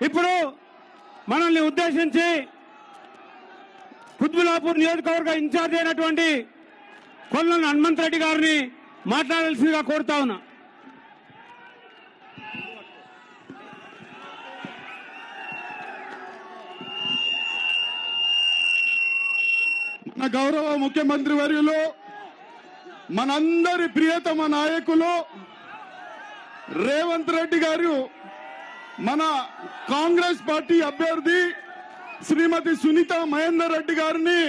ఇప్పుడు మనల్ని ఉద్దేశించి కుత్బులాపూర్ నియోజకవర్గ ఇన్ఛార్జ్ అయినటువంటి కొల్లని హనుమంత్ రెడ్డి గారిని మాట్లాడాల్సిందిగా కోరుతా ఉన్నా. మన గౌరవ ముఖ్యమంత్రి వర్యులు మనందరి ప్రియతమ నాయకులు రేవంత్ రెడ్డి గారు మన కాంగ్రెస్ పార్టీ అభ్యర్థి శ్రీమతి సునీత మహేందర్ రెడ్డి గారిని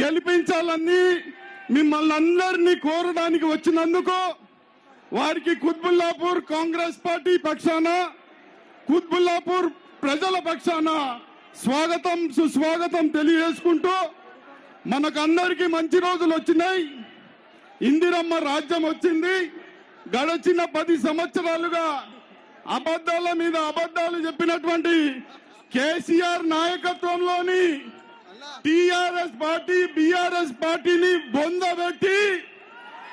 గెలిపించాలని మిమ్మల్ని అందరినీ కోరడానికి వచ్చినందుకు వారికి కుత్బుల్లాపూర్ కాంగ్రెస్ పార్టీ పక్షాన కుత్బుల్లాపూర్ ప్రజల పక్షాన స్వాగతం సుస్వాగతం తెలియజేసుకుంటూ మనకందరికీ మంచి రోజులు వచ్చినాయి. ఇందిరమ్మ రాజ్యం వచ్చింది. గడచిన పది సంవత్సరాలుగా అబద్ధాల మీద అబద్ధాలు చెప్పినటువంటి కేసీఆర్ నాయకత్వంలోని టిఆర్ఎస్ పార్టీ బిఆర్ఎస్ పార్టీని బొందబెట్టి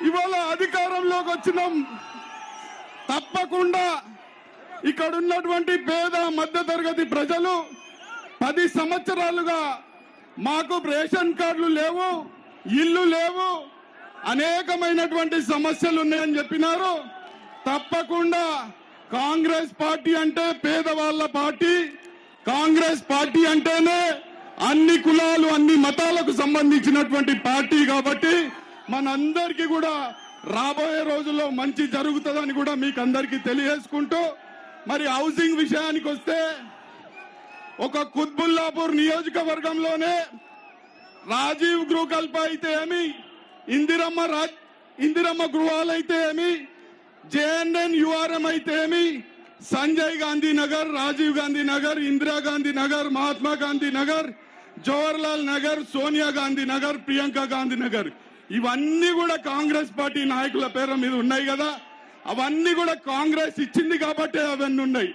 ఇవాళ అధికారంలోకి వచ్చినాం. తప్పకుండా ఇక్కడ ఉన్నటువంటి పేద మధ్యతరగతి ప్రజలు పది సంవత్సరాలుగా మాకు రేషన్ కార్డులు లేవు ఇల్లు లేవు అనేకమైనటువంటి సమస్యలు ఉన్నాయని చెప్పినారు. తప్పకుండా కాంగ్రెస్ పార్టీ అంటే పేదవాళ్ళ పార్టీ కాంగ్రెస్ పార్టీ అంటేనే అన్ని కులాలు అన్ని మతాలకు సంబంధించినటువంటి పార్టీ కాబట్టి మనందరికీ కూడా రాబోయే రోజుల్లో మంచి జరుగుతుందని కూడా మీకు అందరికీ తెలియజేసుకుంటూ మరి హౌసింగ్ విషయానికి వస్తే ఒక కుత్బుల్లాపూర్ నియోజకవర్గంలోనే రాజీవ్ గృహకల్ప అయితే ఏమి ఇందిరమ్మ ఇందిరమ్మ గృహాలు అయితే ఏమి జేఎన్ఎన్ యుఆర్ఎం అయితే ఏమి సంజయ్ గాంధీ నగర్ రాజీవ్ గాంధీ నగర్ ఇందిరాగాంధీ నగర్ మహాత్మా గాంధీ నగర్ జవహర్లాల్ నగర్ సోనియా గాంధీ నగర్ ప్రియాంక గాంధీ నగర్. ఇవన్నీ కూడా కాంగ్రెస్ పార్టీ నాయకుల పేరు మీద ఉన్నాయి కదా. అవన్నీ కూడా కాంగ్రెస్ ఇచ్చింది కాబట్టి అవన్నీ ఉన్నాయి.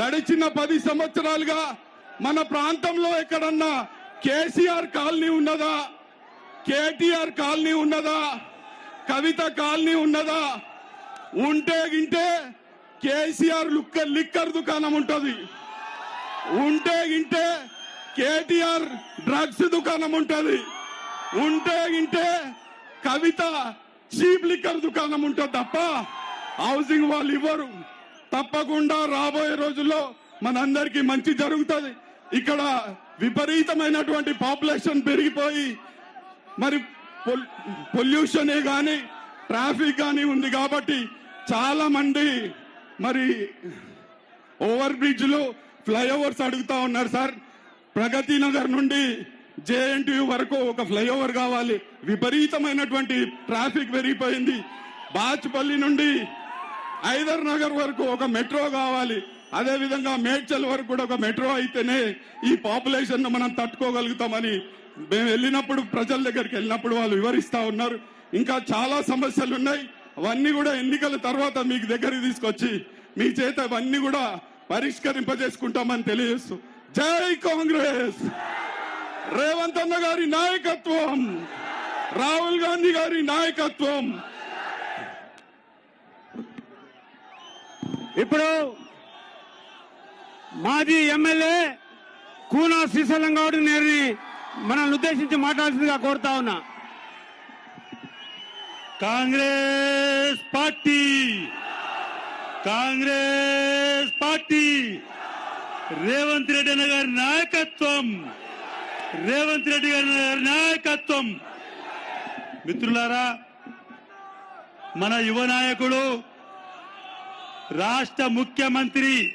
గడిచిన పది సంవత్సరాలుగా మన ప్రాంతంలో ఎక్కడన్నా కేసీఆర్ కాలనీ ఉన్నదా? కేటీఆర్ కాలనీ ఉన్నదా? కవిత కాలనీ ఉన్నదా? ఉంటే గింటే కేసీఆర్ లుక్కర్ లిక్కర్ దుకాణం ఉంటుంది. ఉంటే గింటే కేటీఆర్ డ్రగ్స్ దుకాణం ఉంటుంది. ఉంటే గింటే కవిత చీప్ లిక్కర్ దుకాణం ఉంటుంది తప్ప హౌసింగ్ వాళ్ళు ఇవ్వరు. తప్పకుండా రాబోయే రోజుల్లో మనందరికీ మంచి జరుగుతుంది. ఇక్కడ విపరీతమైనటువంటి పాపులేషన్ పెరిగిపోయి మరి పొల్యూషనే కానీ ట్రాఫిక్ కానీ ఉంది కాబట్టి చాలా మంది మరి ఓవర్ బ్రిడ్జ్లు ఫ్లైఓవర్స్ అడుగుతా ఉన్నారు సార్. ప్రగతి నగర్ నుండి జేఎన్టీయూ వరకు ఒక ఫ్లైఓవర్ కావాలి. విపరీతమైనటువంటి ట్రాఫిక్ పెరిగిపోయింది. బాచ్పల్లి నుండి ఐదర్ నగర్ వరకు ఒక మెట్రో కావాలి. అదే విధంగా మేడ్చల్ వరకు కూడా ఒక మెట్రో అయితేనే ఈ పాపులేషన్ మనం తట్టుకోగలుగుతామని మేము వెళ్ళినప్పుడు ప్రజల దగ్గరికి వెళ్ళినప్పుడు వాళ్ళు వివరిస్తా ఉన్నారు. ఇంకా చాలా సమస్యలు ఉన్నాయి అవన్నీ కూడా ఎన్నికల తర్వాత మీకు దగ్గరికి తీసుకొచ్చి మీ చేత అవన్నీ కూడా పరిష్కరింపజేసుకుంటామని తెలియజేస్తూ. జై కాంగ్రెస్! రేవంత్ అన్న గారి నాయకత్వం! రాహుల్ గాంధీ గారి నాయకత్వం! ఇప్పుడు మాజీ ఎమ్మెల్యే కూనా శ్రీశైలం గౌడ్ నేను మనల్ని ఉద్దేశించి మాట్లాడాల్సిందిగా కోరుతా ఉన్నా. కాంగ్రెస్ పార్టీ. కాంగ్రెస్ పార్టీ. రేవంత్ రెడ్డి అన్న గారి నాయకత్వం. రేవంత్ రెడ్డి గారి నాయకత్వం. మిత్రులారా మన యువ నాయకుడు రాష్ట్ర ముఖ్యమంత్రి